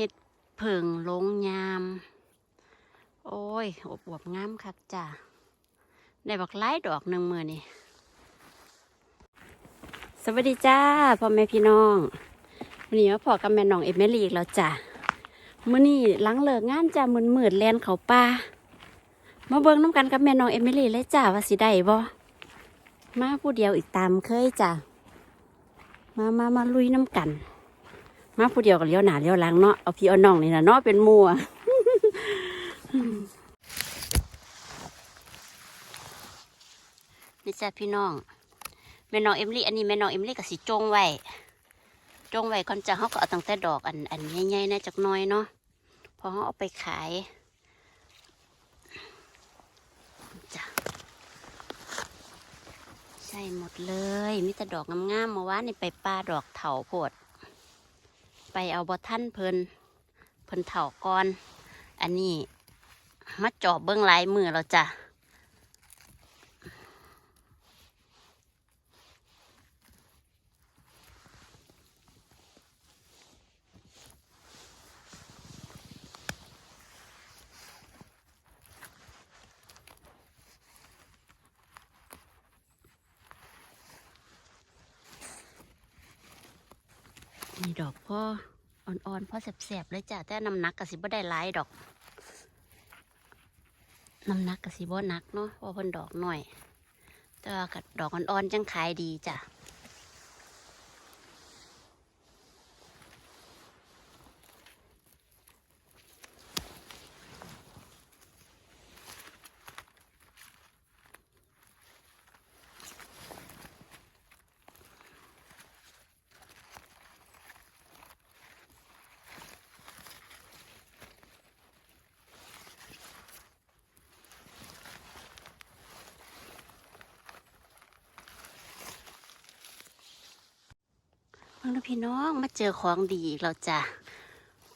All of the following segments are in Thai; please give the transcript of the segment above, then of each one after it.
เฮ็ดเผิงลงยาม โอ้ยอบอวบงามคักจ้ะได้บักไล่ดอกหนึ่งมือนี่สวัสดีจ้าพ่อแม่พี่น้องวันนี้มาพอกับแม่น้องเอเมลี่อีกแล้วจ้ะมื้อนี้หลังเลิกงานจ้ามืดมืดๆแลนเขาป่ามาเบิ่งน้ำกันกับแม่น้องเอมิลี่เลยจ้าว่าสิได้บ่มาผู้เดียวอีกตามเคยจ้ะมามามาลุยน้ำกัน มาผู้เดียวกับเลี้ยวหนาเลี้ยวหลังเนาะเอาพี่เอาน้องนี่นะเนาะเป็นมัวนี่จ้ะพี่น้องแม่น้องเอมลี่อันนี้แม่น้องเอมลี่ก็สิจงไว้จงไว้ก่อนจะเขาก็เอาตั้งแต่ดอกอันอันใหญ่ๆนะจักน้อยเนาะพอเขาเอาไปขายจ้ะใช่หมดเลย มีแต่ดอกงามๆเมื่อวานนี่ไปป่าดอกเถาโพด ไปเอาบอท่านเพิ่นเพิ่นเถาก่อน อันนี้มาจอบเบื้องลายมือเราจ้ะ นี่ดอกพ่ออ่อนๆพ่อแสบๆเลยจ้ะแต่น้ำหนักกะสิบ่ได้หลายดอกน้ำหนักกะสิบ่หนักเนาะเพราะเพิ่นดอกหน่อย แต่ว่ากัดดอกอ่อนๆจังขายดีจ้ะ งนะพี่น้องมาเจอของดีอีกแล้วจ้ะ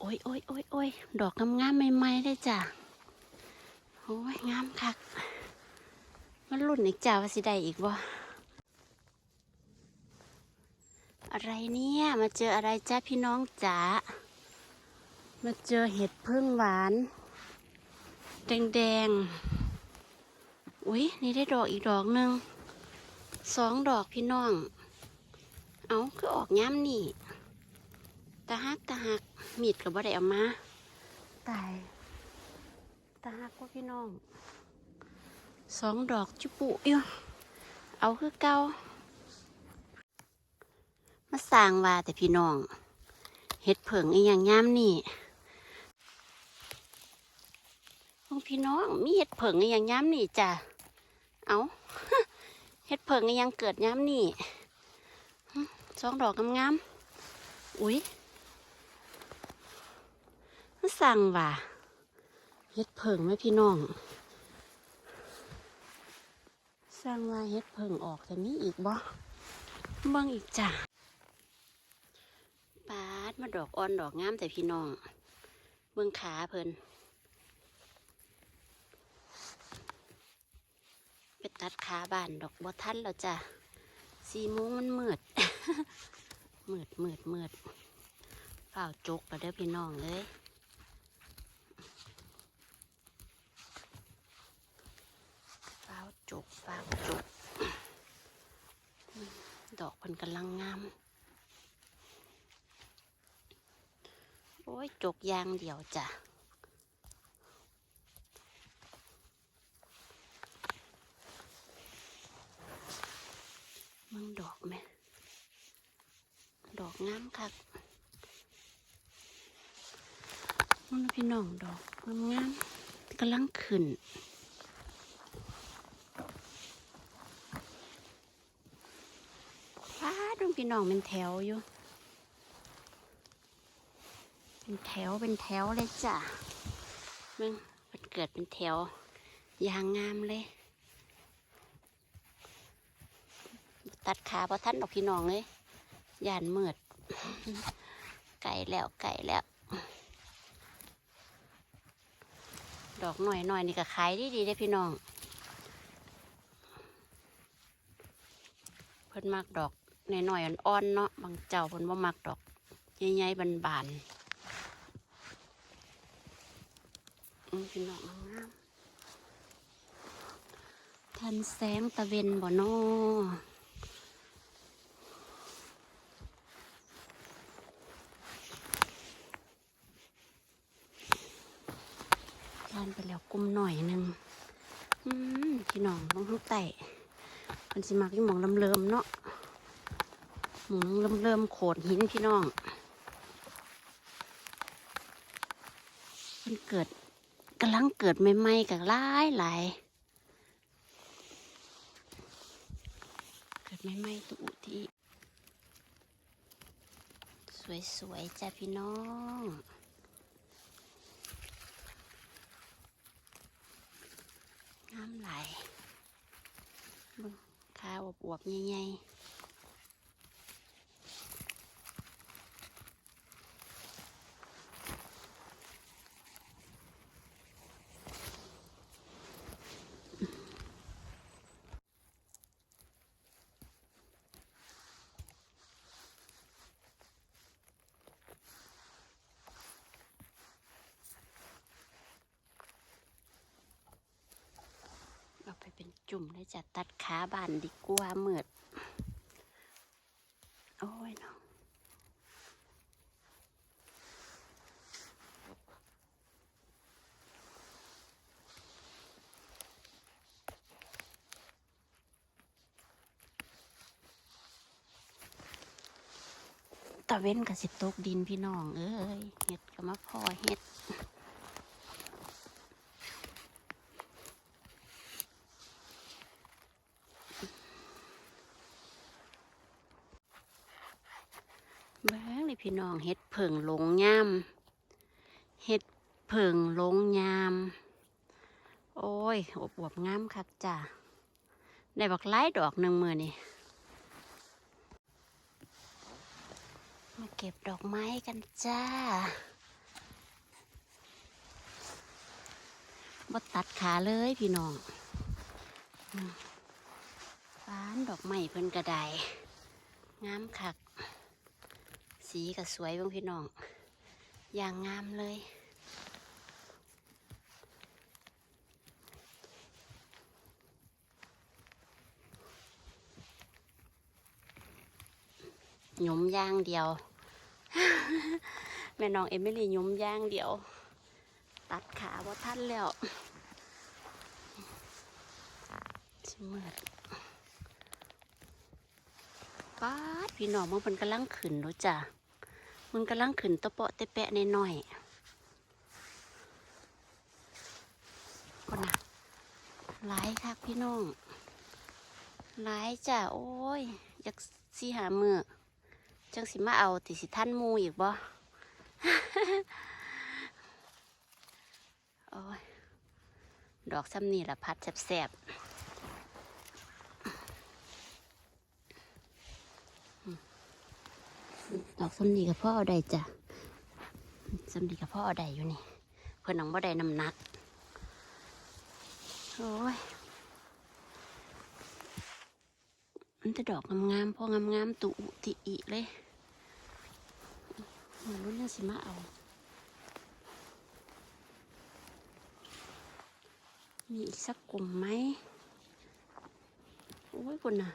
โอ้ยโอ้ยโอ้ยโอ้ยดอกงามๆใหม่ๆเลยจ้ะโอ้ยงามคักมันรุ่นอีกจ้าว่าสิได้อีกบ่อะไรเนี่ยมาเจออะไรจ้าพี่น้องจ๋ามาเจอเห็ดพึ่งหวาน แดงๆ อุ้ยนี่ได้ดอกอีกดอกหนึ่งสองดอกพี่น้อง เอาคือออกย้ำนี่ตาหักตาหักมีดกับบ่ได้เอามาตายตาหักว่าพี่น้องสองดอกจุปุอยู่เอาคือเก่ามาสร้างว่าแต่พี่น้องเห็ดเผิงอีหยังย้ำนี่พวกพี่น้องมีเห็ดเผิงอีหยังย้ำนี่จ้ะเอาเห็ดเผิงอีหยังเกิดย้ำนี่ สองดอกงามๆ อุ้ยมันสั่งว่ะเฮ็ดเผิงไหมพี่น้องสั่งว่าเฮ็ดเผิงออกแต่มีอีกบ่เบิ่งอีกจ้ะปาดมาดอกอ่อนดอกงามแต่พี่น้อง เบิ่งขาเพิ่นไปตัดขาบานดอกบ่ทันแล้วจ้ะ สี่โมงมันมืดมืดมืดมืดเฝ้าจกแล้วเด้อพี่น้องเลยเฝ้าจกเฝ้าจก ดอกมันกำลังงาม โอ้ย จกยางเดียวจ้ะ มึงดอกไหม ดอก งามคักมึงพี่น้องดอกงามงามกำลังขึ้นฟ้าดงพี่น้องเป็นแถวอยู่ เป็นแถวเป็นแถวเลยจ้ะมึงมันเกิดเป็นแถว ยางงามเลย ตัดขาพอท่านดอกพี่น้องเลยยานมืด ไก่แล้วไก่แล้ว ดอกหน่อยหน่อยนี่ก็ขายดีดีได้พี่น้อง เพิ่นมักดอกหน่อยอ่อนๆเนาะบางเจ้าเพิ่นบ่มักดอกใหญ่ๆบานๆอืมพี่น้องงามทันแสงตะเวนบ่นอทานไปแล้วกลุ่มห น่อยหนึ่งพี่น้องต้องทุกไต่มันสิมักอยู่หมองลำเลิมเนาะหมองลำเลิมโขดหินพี่น้องมันเกิดกำลังเกิดใหม่ๆกับหลายหลายเกิดใหม่ๆตุที่ สวยๆจ้ะพี่น้องามหลบิ่งขาอวบๆใหญ่ๆ จุ่มเลยจะตัดขาบานดีกว่าเหมือดโอ้ยเนาะตะเว้นกับสิตกดินพี่น้อง เอ้ยเห็ดก็มาพอเห็ด เบ้งเลย พี่น้องเฮ็ดเผิงลงยามเฮ็ดเผิงลงยามโอ้ยอบอวบงามคักจ้ะได้บักไล่ดอกหนึ่งมือนี่มาเก็บดอกไม้กันจ้าบ่ตัดขาเลยพี่น้องฟ้านดอกไม้เพิ่นกระไดงามคัก สีก็สวยเบ้างพี่น้อง อย่างงามเลย หยุมย่างเดียว แม่น้องเอมิลี่หยุมย่างเดียว ตัดขาว่าท่านแล้วชิมืดป้าพี่น้องมันกำลังขึ้นรู้จ้ะ มันกำลังขึ้นตะเปาะตะแปะในหน่อยๆคนน่ะหลายคักพี่น้องหลายจ้ะโอ้ย อยากสีหามือจังสิมาเอาติสิท่านมูอีกบ่โอ้ย ดอกซ้ำนี่ละพัดแสบๆอืม ดอกซ้ำนี่กับพ่อเอาได้จ้ะซ้ำนี่กับพ่อเอาได้อยู่นี่เพื่อนน้องบ่ได้น้ำหนักโอ้ยมันจะดอกงามๆพองามๆตุอุติอิเลยเหมือนรุ่นนี้สิมาเอามีอีกสักกลุ่มไหมโอ้ยคุณน่ะ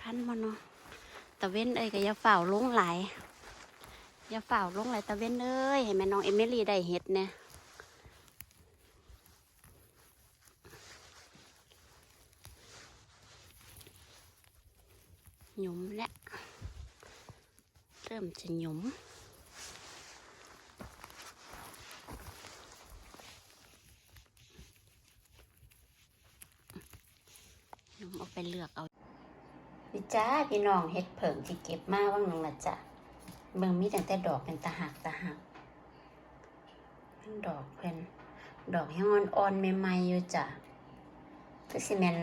ท่านมาเนาะ ตะเว้นเอ้ยก็อย่าฝ่าวลงไหลายอย่าฝ่าวลงไหลายตะเว้นเอ้ยให้แม่น้องเอมิลี่ได้เห็ดเนี่ยหยุมแล้วเริ่มจะหยุมหยุมเอาไปเลือกเอา พี่จ้าพี่น้องเห็ดเผิงที่เก็บมาว่างนึงละจ้ะเบิ่งมีแต่แต่ดอกเป็นตะหักตะหักมันดอกเพิ่นดอกยังอ่อนๆใหม่ๆอยู่จ้ะก็สิแม่น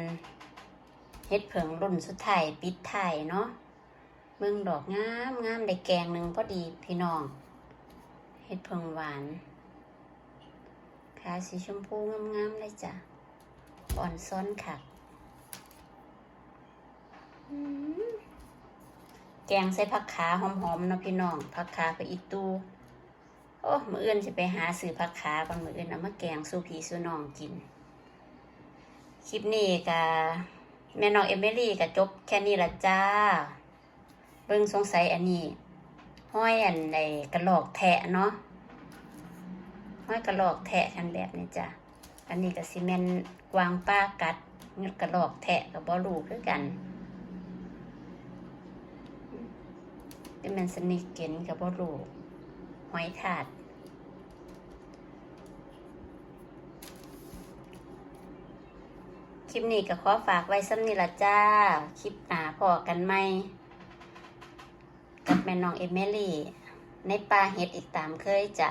เห็ดเผิงรุ่นสุดท้ายปิดท้ายเนาะเบิ่งดอกงามงามได้แกงหนึ่งพอดีพี่น้องเห็ดเผิงหวานขาสีชมพูงามๆเลยจ้ะอ่อนซ้อนค่ะอืม แกงใส่ผักขาหอมๆเนาะพี่น้องผักขาไปอีตูโอ้มืออื่นจะไปหาซื้อผักขาก่อนมืออื่นเอามาแกงสู้พีสู้น้องกิน คลิปนี้กับแม่น้องเอมิลี่กับจบแค่นี้ละจ้า เบิ่งสงสัยอันนี้ ห้อยอันในกระหลอกแทะเนาะห้อยกระหลอกแทะกันแบบนี้จ้ะอันนี้ก็ซีเมนกวางป้ากัดเงือกระหลอกแทะกับบอลูคือกัน ที่มันสนิกเกนกับบอลูหอยถาดคลิปนี้ก็ขอฝากไว้ซ้ำนี่ละจ้า คลิปหนาพอกันไหม กับแม่น้องเอเมลี่ ในปลาเห็ดอีกตามเคยจ้ะ